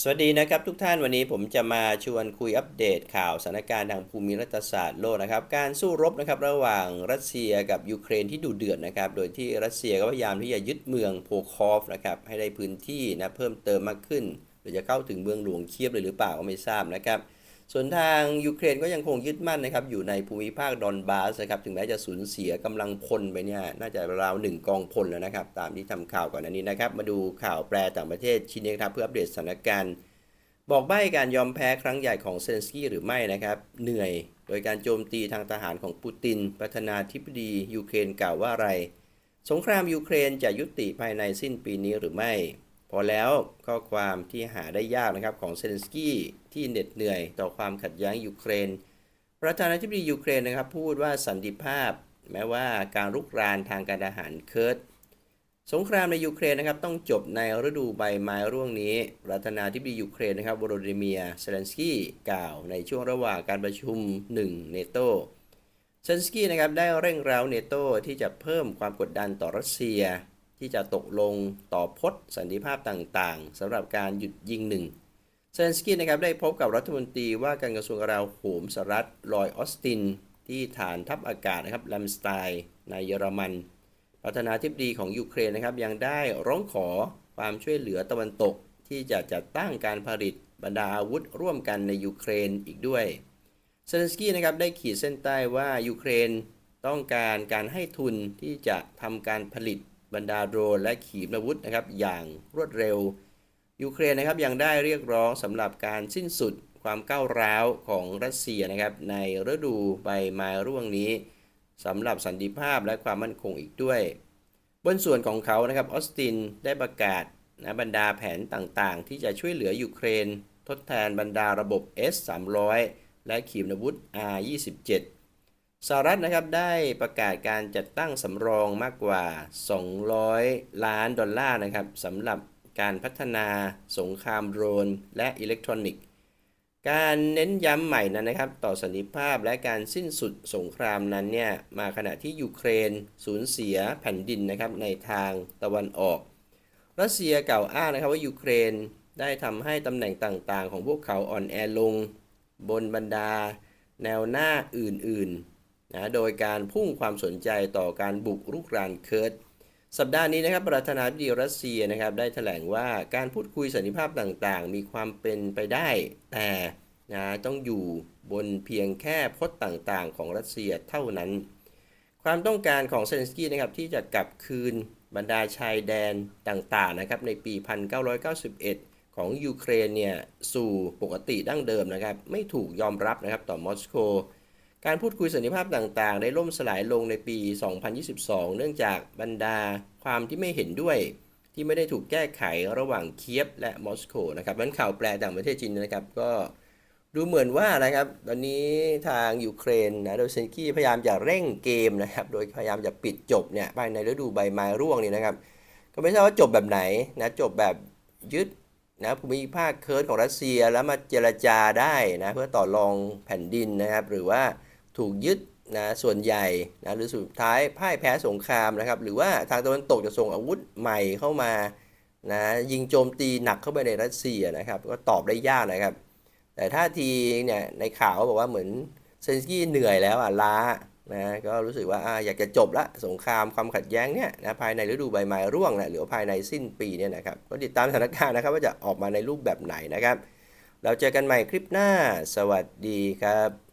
สวัสดีนะครับทุกท่านวันนี้ผมจะมาชวนคุยอัปเดตข่าวสถานการณ์ทางภูมิรัฐศาสตร์โลกนะครับ การสู้รบนะครับระหว่างรัสเซียกับยูเครนที่ดุเดือดนะครับ โดยที่รัสเซียก็พยายามที่จะยึดเมืองโพคอฟนะครับให้ได้พื้นที่นะเพิ่มเติมมากขึ้น หรือจะเข้าถึงเมืองหลวงเคียบเลยหรือเปล่าก็ไม่ทราบนะครับ ส่วนทางยูเครนก็ยังคงยึดมั่นนะครับอยู่ในภูมิภาคดอนบาสนะครับถึงแม้จะสูญเสียกำลังพลไปเนี่ยน่าจะราวหนึ่งกองพลแล้วนะครับ ตามที่ทำข่าวก่อนหน้านี้นะครับ มาดูข่าวแปลต่างประเทศชินนี้ครับเพื่ออัปเดตสถานการณ์บอกใบ้การยอมแพ้ครั้งใหญ่ของเซนสกี้หรือไม่นะครับ เหนื่อย โดยการโจมตีทางทหารของปูติน ประธานาธิบดียูเครนกล่าวว่าอะไร สงครามยูเครนจะยุติภายในสิ้นปีนี้หรือไม่ พอแล้วข้อความที่หาได้ยากนะครับของเซเลนสกี้ที่เหน็ดเหนื่อยต่อความขัดแย้งยูเครน ประธานาธิบดียูเครนนะครับพูดว่าสันติภาพ แม้ว่าการรุกรานทางการทหารเคิร์ดสงครามในยูเครนนะครับต้องจบในฤดูใบไม้ร่วงนี้ประธานาธิบดียูเครนนะครับวโรดิเมียเซเลนสกี้กล่าวในช่วงระหว่างการประชุม1เนโตเซเลนสกี้นะครับได้เร่งเร้าเนโตที่จะเพิ่มความกดดันต่อรัสเซีย ที่จะตกลงต่อพจน์สันติภาพต่างๆสำหรับการหยุดยิงหนึ่งเซเลนสกี้นะครับได้พบกับรัฐมนตรีว่าการกระทรวงกลาโหมสหรัฐลอยออสติน ที่ฐานทัพอากาศนะครับแลมสไตน์ในเยอรมัน ประธานาธิบดีของยูเครนนะครับยังได้ร้องขอความช่วยเหลือตะวันตก ที่จะจัดตั้งการผลิตบรรดาอาวุธร่วมกันในยูเครนอีกด้วยเซเลนสกี้นะครับได้ขีดเส้นใต้ว่ายูเครนต้องการการให้ทุนที่จะทำการผลิต บรรดาโดรนและขีปนาวุธนะครับอย่างรวดเร็ว ยูเครนนะครับยังได้เรียกร้องสำหรับการสิ้นสุดความก้าวร้าวของรัสเซียนะครับในฤดูใบไม้ร่วงนี้สำหรับสันติภาพและความมั่นคงอีกด้วย บนส่วนของเขานะครับออสตินได้ประกาศนะบรรดาแผนต่างๆ ที่จะช่วยเหลือยูเครน ทดแทนบรรดาระบบ S-300 และขีปนาวุธ R-27 สหรัฐนะครับได้ประกาศการจัดตั้งสำรองมากกว่า 200 ล้านดอลลาร์นะครับสำหรับการพัฒนาสงครามโดรนและอิเล็กทรอนิกส์ การเน้นย้ำใหม่นั้นนะครับ ต่อสันติภาพและการสิ้นสุดสงครามนั้นเนี่ยมาขณะที่ยูเครนสูญเสียแผ่นดินนะครับในทางตะวันออก รัสเซียกล่าวอ้างนะครับว่ายูเครนได้ทำให้ตำแหน่งต่างๆ ของพวกเขาอ่อนแอลง บนบรรดา แนวหน้าอื่นๆ นะโดยการพุ่งความสนใจต่อการบุกรุกรานเคิร์ดสัปดาห์นี้นะครับประธานาธิบดีรัสเซียนะครับได้แถลงว่าการพูดคุยสันติภาพต่างๆ มีความเป็นไปได้ แต่นะต้องอยู่บนเพียงแค่พจน์ต่างๆ ของรัสเซียเท่านั้น ความต้องการของเซนสกี้นะครับที่จะกลับคืนบรรดาชายแดนต่างๆนะครับในปี 1991 ของยูเครนเนี่ยสู่ปกติดั้งเดิมนะครับไม่ถูกยอมรับนะครับต่อมอสโก การพูดคุยสันติภาพต่างๆ ได้ล่มสลายลงในปี 2022 เนื่องจากบรรดาความที่ไม่เห็นด้วย ที่ไม่ได้ถูกแก้ไขระหว่างเคียบและมอสโกนะครับนั้นข่าวแปลต่างประเทศจีนนะครับ ก็ดูเหมือนว่านะครับ ตอนนี้ทางยูเครนนะโดยเซนกี้พยายามจะเร่งเกมนะครับ โดยพยายามจะปิดจบเนี่ยภายในฤดูใบไม้ร่วงนี่นะครับ ก็ไม่ทราบว่าจบแบบไหนนะจบแบบยึดนะภูมิภาคเคิร์ดของรัสเซียแล้วมาเจรจาได้นะเพื่อต่อรองแผ่นดินนะครับ หรือว่า ถูกยึดนะส่วนใหญ่นะหรือสุดท้ายพ่ายแพ้สงครามนะครับ หรือว่าทางตะวันตกจะส่งอาวุธใหม่เข้ามานะยิงโจมตีหนักเข้าไปในรัสเซียนะครับ ก็ตอบได้ยากนะครับ แต่ท่าทีเนี่ยในข่าวเขาบอกว่าเหมือนเซนสกี้เหนื่อยแล้วอะล้านะก็รู้สึกว่าออยากจะจบละสงครามความขัดแย้งเนี่ยนะภายในฤดูใบไม้ร่วงนะหรือภายในสิ้นปีเนี่ยนะครับก็ติดตามสถานการณ์นะครับ ว่าจะออกมาในรูปแบบไหนนะครับ เราเจอกันใหม่คลิปหน้า สวัสดีครับ